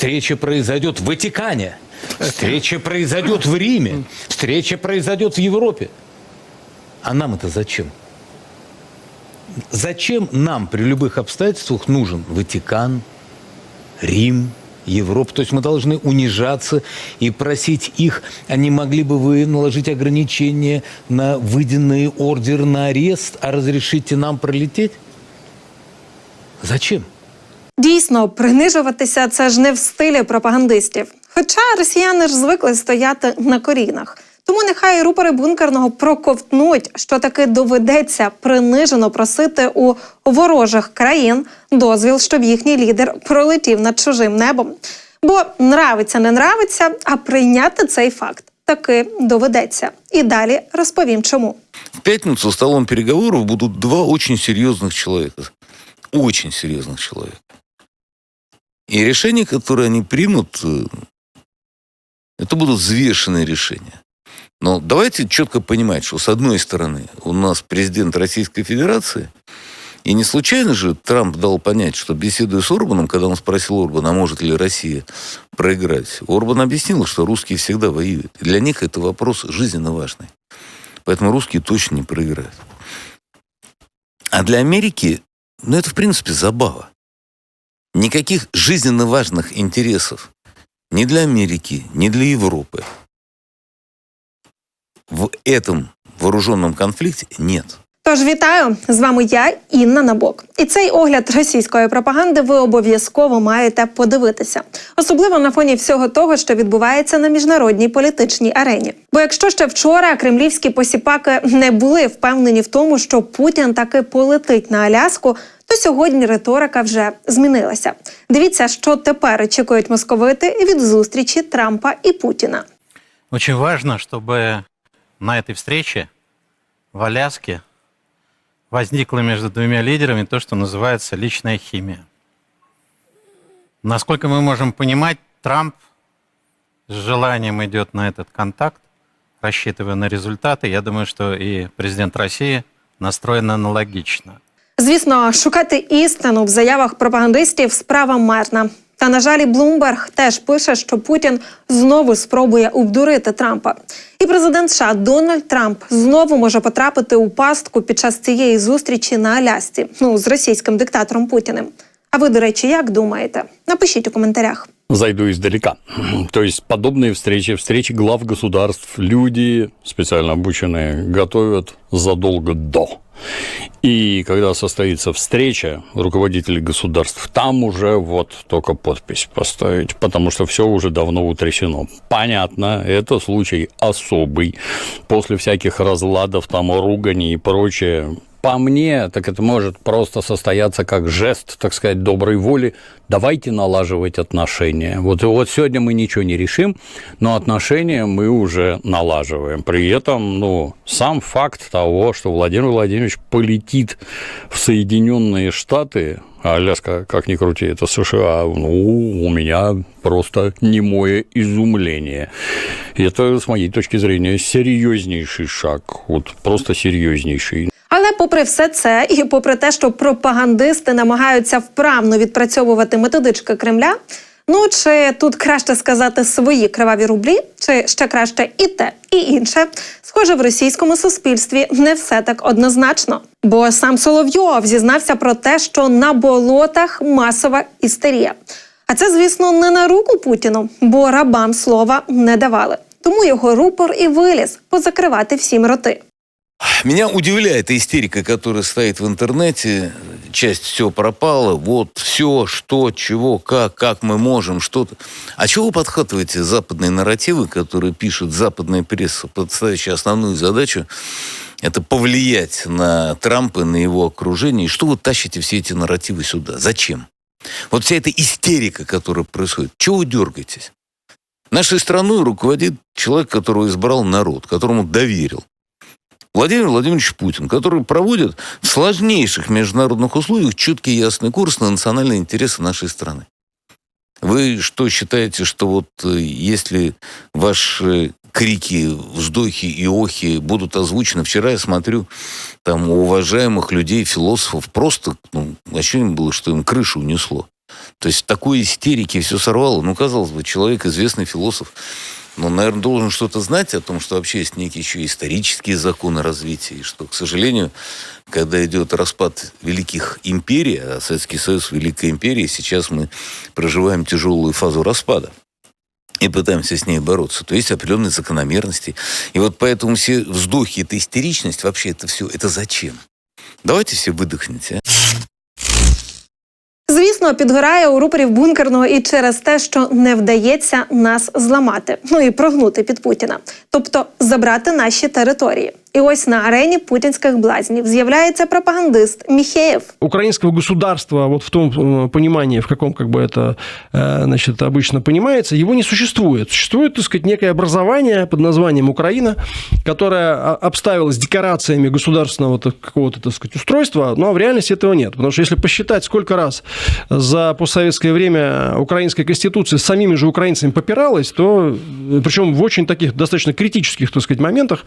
Встреча произойдет в Ватикане. Встреча произойдет в Риме. Встреча произойдет в Европе. А нам это зачем? Зачем нам при любых обстоятельствах нужен Ватикан, Рим, Европа? То есть мы должны унижаться и просить их, а не могли бы вы наложить ограничения на выданный ордер на арест, а разрешите нам пролететь? Зачем? Дійсно, принижуватися це ж не в стилі пропагандистів. Хоча росіяни ж звикли стояти на корінах. Тому нехай рупори бункерного проковтнуть, що таки доведеться принижено просити у ворожих країн дозвіл, щоб їхній лідер пролетів над чужим небом. Бо нравиться, не нравиться, а прийняти цей факт таки доведеться. І далі розповім, чому. В пятницу столом переговоров будут два очень серьезных человека. Очень серьезных человека. И решения, которые они примут, э, это будут взвешенные решения. Но давайте четко понимать, что с одной стороны у нас президент Российской Федерации, и не случайно же Трамп дал понять, что беседуя с Орбаном, когда он спросил Орбана, а может ли Россия проиграть, Орбан объяснил, что русские всегда воюют. И для них это вопрос жизненно важный. Поэтому русские точно не проиграют. А для Америки, ну это в принципе забава. Никаких жизненно важных интересов ни для Америки, ни для Европы в этом вооруженном конфликте нет. Тож вітаю з вами я, Інна Набок. І цей огляд російської пропаганди ви обов'язково маєте подивитися, особливо на фоні всього того, що відбувається на міжнародній політичній арені. Бо якщо ще вчора кремлівські посіпаки не були впевнені в тому, що Путін таки полетить на Аляску, то сьогодні риторика вже змінилася. Дивіться, що тепер очікують московити від зустрічі Трампа і Путіна. Очень важно, чтобы на этой встрече в Аляске возникло между двумя лидерами то, что называется личная химия. Насколько мы можем понимать, Трамп с желанием идет на этот контакт, рассчитывая на результаты. Я думаю, что и президент России настроен аналогично. Звісно, шукати істину в заявах пропагандистів справа марна. Та на жаль, Блумберг теж пише, що Путін знову спробує обдурити Трампа. І президент США Дональд Трамп знову може потрапити у пастку під час цієї зустрічі на Алясці, ну з російським диктатором Путіним. А ви, до речі, як думаєте? Напишіть у коментарях. Зайду издалека. То есть подобные встречи, встречи глав государств, люди специально обученные готовят задолго до. И когда состоится встреча руководителей государств, там уже вот только подпись поставить, потому что все уже давно утрясено. Понятно, это случай особый. После всяких разладов, там, ругани и прочее, по мне, так это может просто состояться как жест, так сказать, доброй воли. Давайте налаживать отношения. Вот, вот сегодня мы ничего не решим, но отношения мы уже налаживаем. При этом, ну, сам факт того, что Владимир Владимирович полетит в Соединенные Штаты, а Аляска, как ни крути, это США, ну, у меня просто немое изумление. Это, с моей точки зрения, серьезнейший шаг, вот просто серьезнейший. Але попри все це, і попри те, що пропагандисти намагаються вправно відпрацьовувати методички Кремля, ну чи тут краще сказати свої криваві рублі, чи ще краще і те, і інше, схоже, в російському суспільстві не все так однозначно. Бо сам Соловйов зізнався про те, що на болотах масова істерія. А це, звісно, не на руку Путіну, бо рабам слова не давали. Тому його рупор і виліз позакривати всім роти. Меня удивляет истерика, которая стоит в интернете. Часть все пропала. Вот все, что, чего, как, как мы можем, что-то. А чего вы подхватываете западные нарративы, которые пишет западная пресса, подставящая основную задачу это повлиять на Трампа, на его окружение. И что вы тащите все эти нарративы сюда? Зачем? Вот вся эта истерика, которая происходит. Чего вы дергаетесь? Нашей страной руководит человек, которого избрал народ, которому доверил. Владимир Владимирович Путин, который проводит в сложнейших международных условиях четкий ясный курс на национальные интересы нашей страны. Вы что считаете, что вот э, если ваши крики, вздохи и охи будут озвучены. Вчера я смотрю, там у уважаемых людей, философов, просто ну, ощущение было, что им крышу унесло. То есть такой истерике все сорвало. Ну, казалось бы, человек, известный философ, но, наверное, должен что-то знать о том, что вообще есть некие еще исторические законы развития, и что, к сожалению, когда идет распад великих империй, а Советский Союз – Великая империя, сейчас мы проживаем тяжелую фазу распада и пытаемся с ней бороться, то есть определенные закономерности. И вот поэтому все вздохи, эта истеричность, вообще это все, это зачем? Давайте все выдохните, а? Звісно, підгорає у рупорів бункерного і через те, що не вдається нас зламати, ну і прогнути під Путіна, тобто забрати наші території. І ось на арені путінських блазнів з'являється пропагандист Міхеєв. украинского государства, вот в том э, понимании, в каком как бы это э, значит, обычно понимается, его не существует. Существует, так сказать, некое образование под названием Украина, которое а, обставилось декорациями государственного так, какого-то, так сказать, устройства, но в реальности этого нет. Потому что если посчитать, сколько раз за постсоветское время украинская конституция с самими же украинцами попиралась, то, э, причем в очень таких достаточно критических, так сказать, моментах,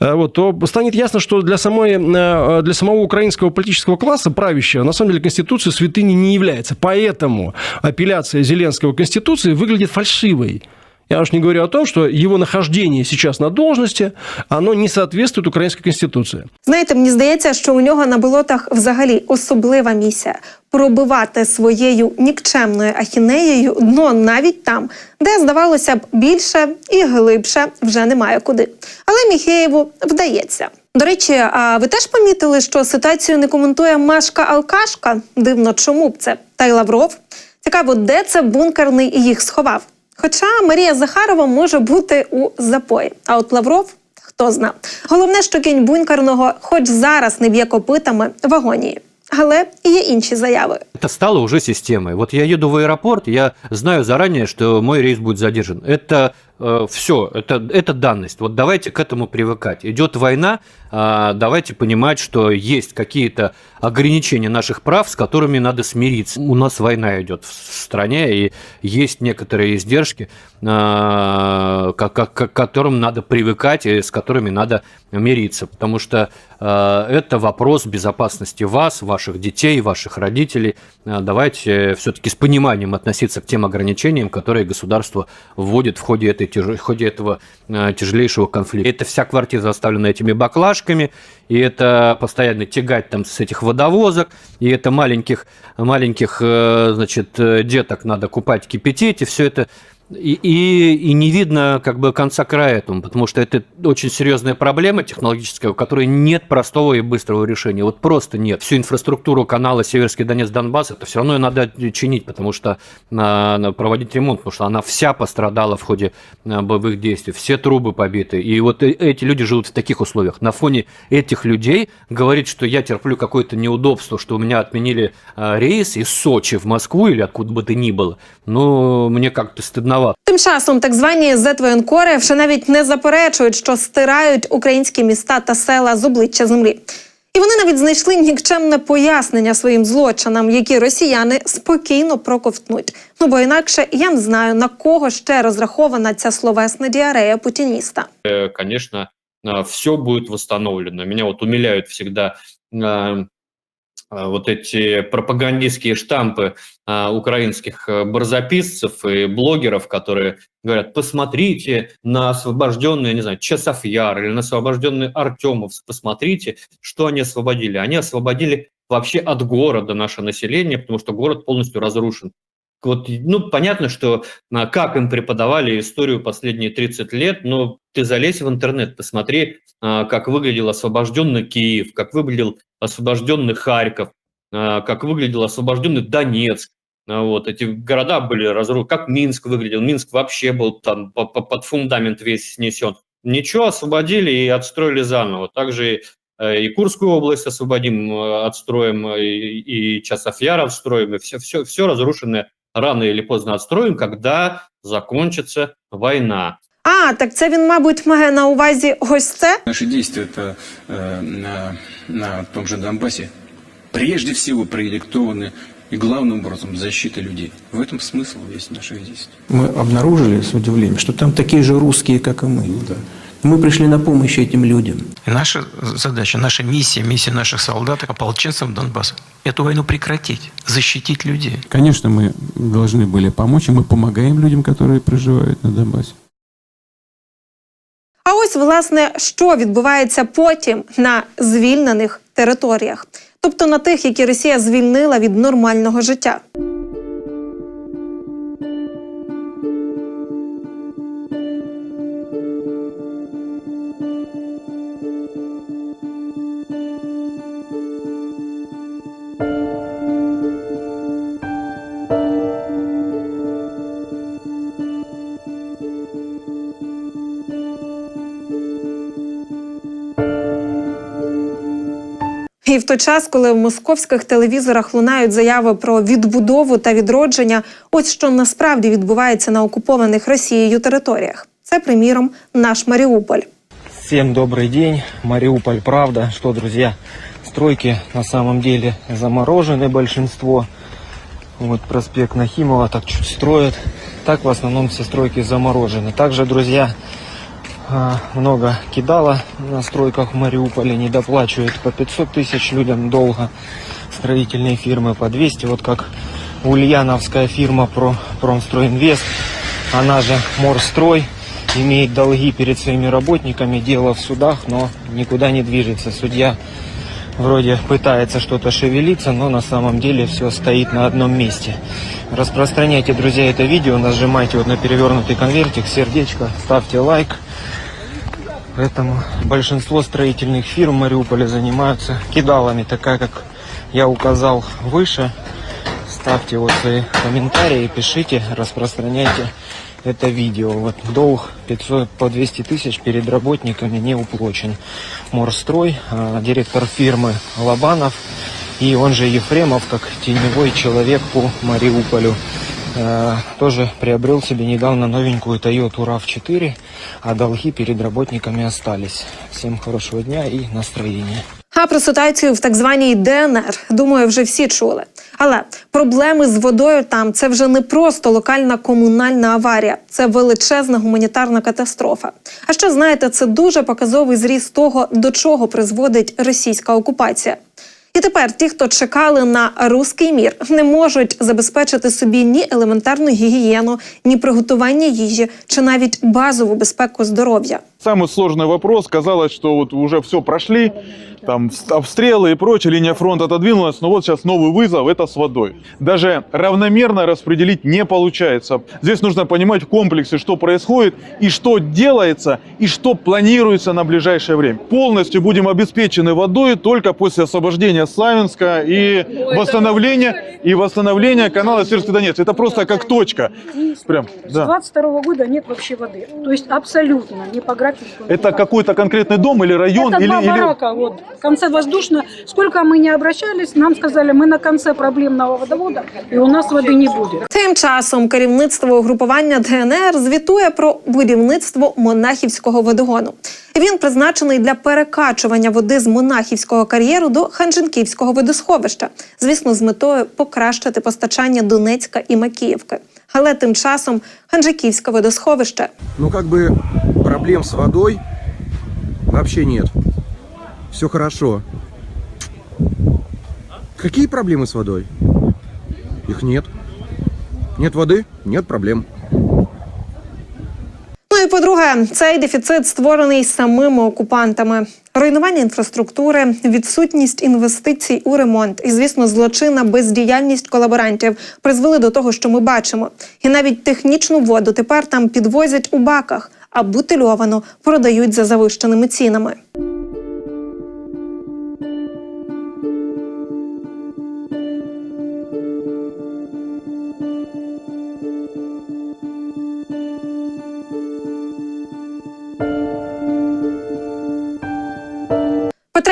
э, вот, то станет ясно, что для, самой, э, для самого украинского политического класса правящего, на самом деле, Конституция святыней не является. Поэтому апелляция Зеленского к Конституции выглядит фальшивой. Я уж не говорю о том, что его нахождение сейчас на должности, оно не соответствует украинской конституции. Знаєте, мені здається, що у нього на болотах взагалі особлива місія пробивати своєю нікчемною ахінеєю дно навіть там, де здавалося б більше і глибше вже немає куди. Але Міхеєву вдається. До речі, а ви теж помітили, що ситуацію не коментує Машка Алкашка? Дивно, чому б це? Та й Лавров. Цікаво, де це бункерний їх сховав. Хоча Марія Захарова може бути у запої, а от Лавров хто зна. Головне, що кінь бункерного, хоч зараз не б'є копитами в агонії. Але є інші заяви. Это стало уже системой. Вот я еду в аэропорт, я знаю заранее, что мой рейс будет задержан. Это все, это, это данность. Вот давайте к этому привыкать. Идет война, а, давайте понимать, что есть какие-то ограничения наших прав, с которыми надо смириться. У нас война идет в стране, и есть некоторые издержки, а, к, к- к которым надо привыкать и с которыми надо мириться. Потому что а, это вопрос безопасности вас, ваших детей, ваших родителей. Давайте все-таки с пониманием относиться к тем ограничениям, которые государство вводит в ходе, этой, в ходе этого а, тяжелейшего конфликта. Это вся квартира заставлена этими баклажками, и это постоянно тягать там с этих водовозок, и это маленьких, маленьких э, значит, э, деток надо купать, кипятить, и все это и, и, и не видно как бы конца края этому, потому что это очень серьезная проблема технологическая, у которой нет простого и быстрого решения. Вот просто нет. Всю инфраструктуру канала Северский Донец Донбасс это все равно надо чинить, потому что а, проводить ремонт, потому что она вся пострадала в ходе а, боевых действий, все трубы побиты. И вот э- эти люди живут в таких условиях. На фоне этих людей говорить, что я терплю какое-то неудобство, что у меня отменили а, рейс из Сочи в Москву или откуда бы то ни было, ну, мне как-то стыдновато. Тим часом так звані зетвоєнкори вже навіть не заперечують, що стирають українські міста та села з обличчя землі. І вони навіть знайшли нікчемне пояснення своїм злочинам, які росіяни спокійно проковтнуть. Ну бо інакше я не знаю на кого ще розрахована ця словесна діарея путініста. э, конечно, все будет восстановлено. Меня вот умиляют всегда э, э, вот эти пропагандистские штампы э, украинских э, барзаписцев и блогеров, которые говорят, посмотрите на освобожденный, не знаю, Часовьяр или на освобожденный Артемовск, посмотрите, что они освободили. Они освободили вообще от города наше население, потому что город полностью разрушен. Вот, ну, понятно, что а, как им преподавали историю последние 30 лет, но ты залезь в интернет, посмотри, а, как выглядел освобожденный Киев, как выглядел освобожденный Харьков, а, как выглядел освобожденный Донецк. А, Вот, эти города были разрушены. Как Минск выглядел? Минск вообще был там по- по- под фундамент весь снесен. Ничего, освободили и отстроили заново. Также э, и Курскую область освободим, э, отстроим, э, и, и Часовьяр отстроим, и все, все, все разрушенное рано или поздно отстроим, когда закончится война. А, так це він, мабуть, має на увазі ось це. Наши действия это э, на, на том же Донбассе прежде всего проилектованы и главным образом защита людей. В этом смысл весь наших действий. Мы обнаружили с удивлением, что там такие же русские, как и мы. Ну да. Мы пришли на помощь этим людям. И наша задача, наша миссия, миссия наших солдат, ополченцев Донбасса – эту войну прекратить, защитить людей. Конечно, мы должны были помочь, и мы помогаем людям, которые проживают на Донбассе. А ось власне що відбувається потім на звільнених територіях, тобто на тих, які Росія звільнила від нормального життя. І в той час, коли в московських телевізорах лунають заяви про відбудову та відродження, ось що насправді відбувається на окупованих Росією територіях. Це, приміром, наш Маріуполь. Всем добрый день. Мариуполь, правда, что, друзья, стройки на самом деле заморожены большинство. Вот проспект Нахимова так чуть строят. Так в основном все стройки заморожены. Также, друзья, а, много кидала на стройках в Мариуполе, не доплачивают по 500 тысяч людям долго. Строительные фирмы по 200, вот как ульяновская фирма Про, Промстройинвест, она же Морстрой, имеет долги перед своими работниками, дело в судах, но никуда не движется. Судья вроде пытается что-то шевелиться, но на самом деле все стоит на одном месте. Распространяйте, друзья, это видео, нажимайте вот на перевернутый конвертик, сердечко, ставьте лайк. Поэтому большинство строительных фирм в Мариуполе занимаются кидалами, такая как я указал выше. Ставьте вот свои комментарии, пишите, распространяйте это видео. Вот долг 500 по 200 тысяч перед работниками не уплочен. Морстрой, а, директор фирмы Лобанов и он же Ефремов, как теневой человек по Мариуполю. Э, тоже приобрел себе недавно новенькую Toyota RAV4, а долги перед работниками остались. Всем хорошего дня и настроения. А про ситуацію в так званій ДНР, думаю, вже всі чули. Але проблеми з водою там це вже не просто локальна комунальна аварія, це величезна гуманітарна катастрофа. А ще знаєте, це дуже показовий зріст того, до чого призводить російська окупація. І тепер ті, хто чекали на руський мір, не можуть забезпечити собі ні елементарну гігієну, ні приготування їжі, чи навіть базову безпеку здоров'я. Самый сложный вопрос. Казалось, что вот уже все прошли, там обстрелы и прочее, линия фронта отодвинулась, но вот сейчас новый вызов – это с водой. Даже равномерно распределить не получается. Здесь нужно понимать в комплексе, что происходит и что делается, и что планируется на ближайшее время. Полностью будем обеспечены водой только после освобождения Славянска и восстановления, и восстановления канала Северский Донец. Это просто как точка. Прям, С да. 22 года нет вообще воды. То есть абсолютно не по графику. Это какой-то конкретный дом или район? Это или, два или... барака, вот, в конце воздушно. Сколько мы не обращались, нам сказали, мы на конце проблемного водовода, и у нас воды не будет. Тим часом керівництво угрупування ДНР звітує про будівництво монахівського водогону. Він призначений для перекачування води з монахівського кар'єру до Ханжинківського водосховища, звісно, з метою покращити постачання Донецька і Макіївки. Але тим часом Ханжиківське водосховище Ну, как бы проблем с водой вообще нет. Все хорошо. Какие проблемы с водой? Их нет. Нет воды? Нет проблем. Ну і по-друге, цей дефіцит створений самими окупантами. Руйнування інфраструктури, відсутність інвестицій у ремонт і, звісно, злочинна бездіяльність колаборантів призвели до того, що ми бачимо. І навіть технічну воду тепер там підвозять у баках, а бутильовану продають за завищеними цінами.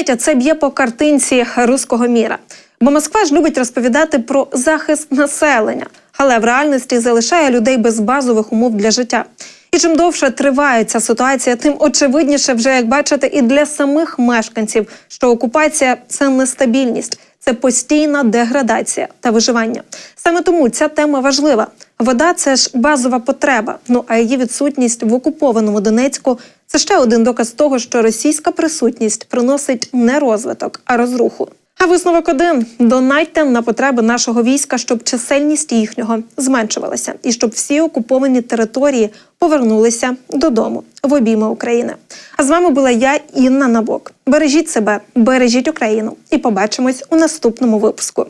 По-третє, це б'є по картинці руського міра. Бо Москва ж любить розповідати про захист населення, але в реальності залишає людей без базових умов для життя. І чим довше триває ця ситуація, тим очевидніше вже, як бачите, і для самих мешканців, що окупація це нестабільність, це постійна деградація та виживання. Саме тому ця тема важлива. Вода це ж базова потреба. Ну а її відсутність в окупованому Донецьку Це ще один доказ того, що російська присутність приносить не розвиток, а розруху. А висновок один: донайте на потреби нашого війська, щоб чисельність їхнього зменшувалася, і щоб всі окуповані території повернулися додому в обійми України. А з вами була я, Інна Набок. Бережіть себе, бережіть Україну, і побачимось у наступному випуску.